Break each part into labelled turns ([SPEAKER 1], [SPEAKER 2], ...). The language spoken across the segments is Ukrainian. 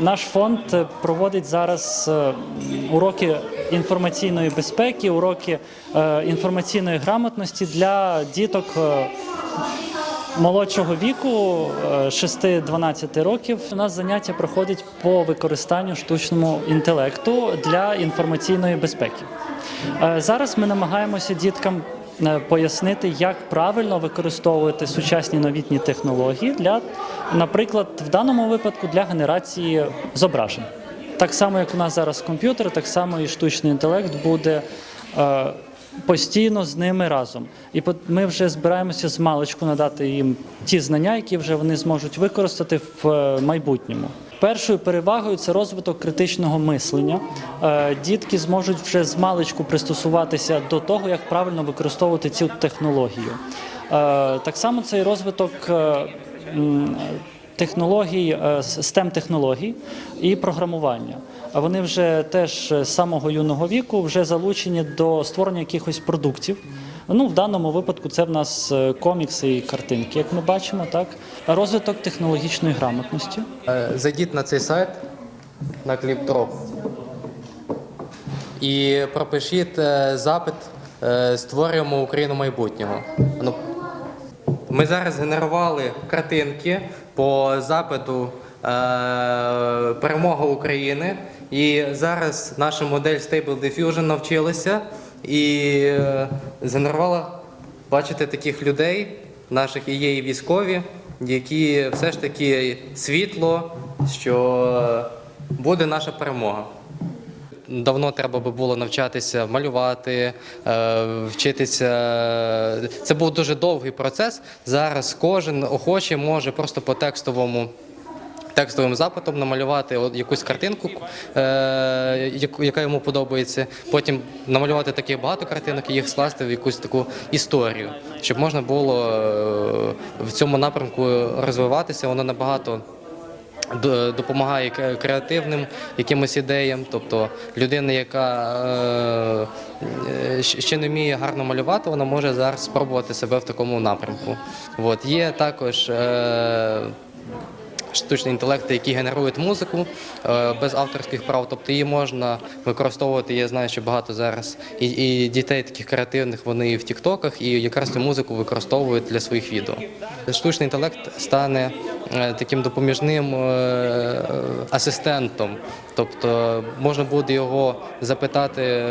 [SPEAKER 1] Наш фонд е, проводить зараз е, уроки інформаційної безпеки, уроки е, інформаційної грамотності для діток молодшого віку е, 6-12 років. У нас заняття проходять по використанню штучному інтелекту для інформаційної безпеки. Зараз ми намагаємося діткам пояснити, як правильно використовувати сучасні новітні технології для, наприклад, в даному випадку для генерації зображень. Так само, як у нас зараз комп'ютер, так само і штучний інтелект буде. Постійно з ними разом, і ми вже збираємося з маличку надати їм ті знання, які вже вони зможуть використати в е, майбутньому. Першою перевагою це розвиток критичного мислення. Е, Дітки зможуть вже з маличку пристосуватися до того, як правильно використовувати цю технологію. Е, Так само цей розвиток технологій, е, stem технологій і програмування. А вони вже теж з самого юного віку вже залучені до створення якихось продуктів. Ну, в даному випадку це в нас е, комікси і картинки, як ми бачимо, так. Розвиток технологічної грамотності.
[SPEAKER 2] Е, Зайдіть на цей сайт на Кліпдроп і пропишіть е, запит е, Створюємо Україну майбутнього. Ну, Ми зараз генерували картинки по запиту е, Перемога України. І зараз наша модель Stable Diffusion навчилася і е, згенерувала, бачите, таких людей, наших і є і військові, які все ж таки світло, що буде наша перемога. Давно треба би було навчатися малювати, е, вчитися. Це був дуже довгий процес. Зараз кожен охоче може просто по текстовому. Текстовим запитом намалювати якусь картинку, е, яка йому подобається. Потім намалювати таких багато картинок і їх скласти в якусь таку історію, щоб можна було е, в цьому напрямку розвиватися. Воно набагато допомагає креативним якимось ідеям. Тобто людина, яка е, ще не вміє гарно малювати, вона може зараз спробувати себе в такому напрямку. От. Є також. Е, Штучні інтелекти, які генерують музику е, без авторських прав, тобто її можна використовувати. Я знаю, що багато зараз і, і дітей таких креативних вони і в Тіктоках, і якраз цю музику використовують для своїх відео. Штучний інтелект стане таким допоміжним е, асистентом, тобто можна буде його запитати,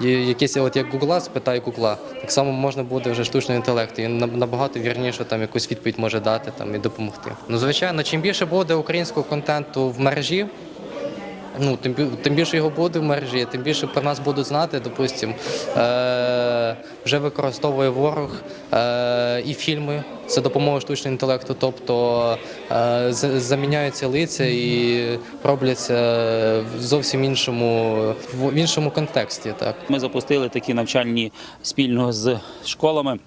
[SPEAKER 2] якісь от як Гугла, спитай Гугла, так само можна буде вже штучний інтелект, і на- набагато вірніше там якусь відповідь може дати там і допомогти. Ну звичайно, чим більше буде українського контенту в мережі. Ну, тим, тим більше його буде в мережі, тим більше про нас будуть знати. Допустим, е, вже використовує ворог е, і фільми за допомогою штучного інтелекту, тобто е, заміняються лиця і робляться в зовсім іншому, в іншому контексті. Так.
[SPEAKER 3] Ми запустили такі навчальні спільно з школами.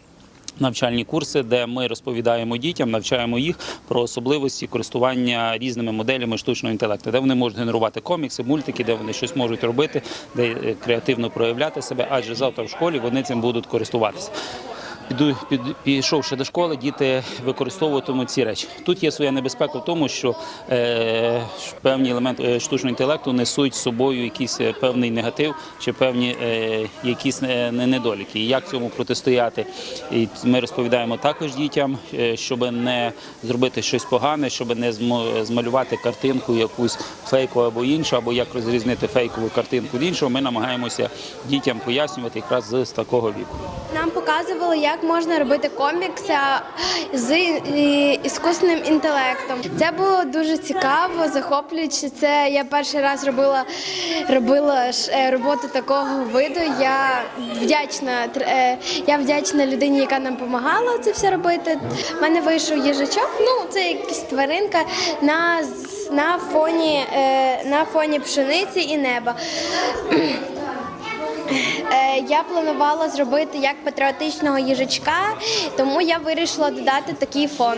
[SPEAKER 3] Навчальні курси, де ми розповідаємо дітям, навчаємо їх про особливості користування різними моделями штучного інтелекту, де вони можуть генерувати комікси, мультики, де вони щось можуть робити, де е, креативно проявляти себе, адже завтра в школі вони цим будуть користуватися. Пішовши до школи, діти використовуватимуть ці речі. Тут є своя небезпека в тому, що е, певні елементи е, штучного інтелекту несуть з собою якийсь е, певний негатив чи певні е, якісь не- недоліки. Як цьому протистояти? Ми розповідаємо також дітям, щоб не зробити щось погане, щоб не змалювати картинку якусь фейкову або іншу, або як розрізнити фейкову картинку від іншого. Ми намагаємося дітям пояснювати якраз з такого віку.
[SPEAKER 4] Нам показували, як можна робити комікси з іскусним інтелектом. Це було дуже цікаво, захоплююче. Це я перший раз робила, робила е, роботу такого виду. Я вдячна е, я вдячна людині, яка нам допомагала це все робити. У мене вийшов їжачок. Ну це якась тваринка на, на фоні е, на фоні пшениці і неба. Е, Я планувала зробити як патріотичного їжачка, тому я вирішила додати такий фон.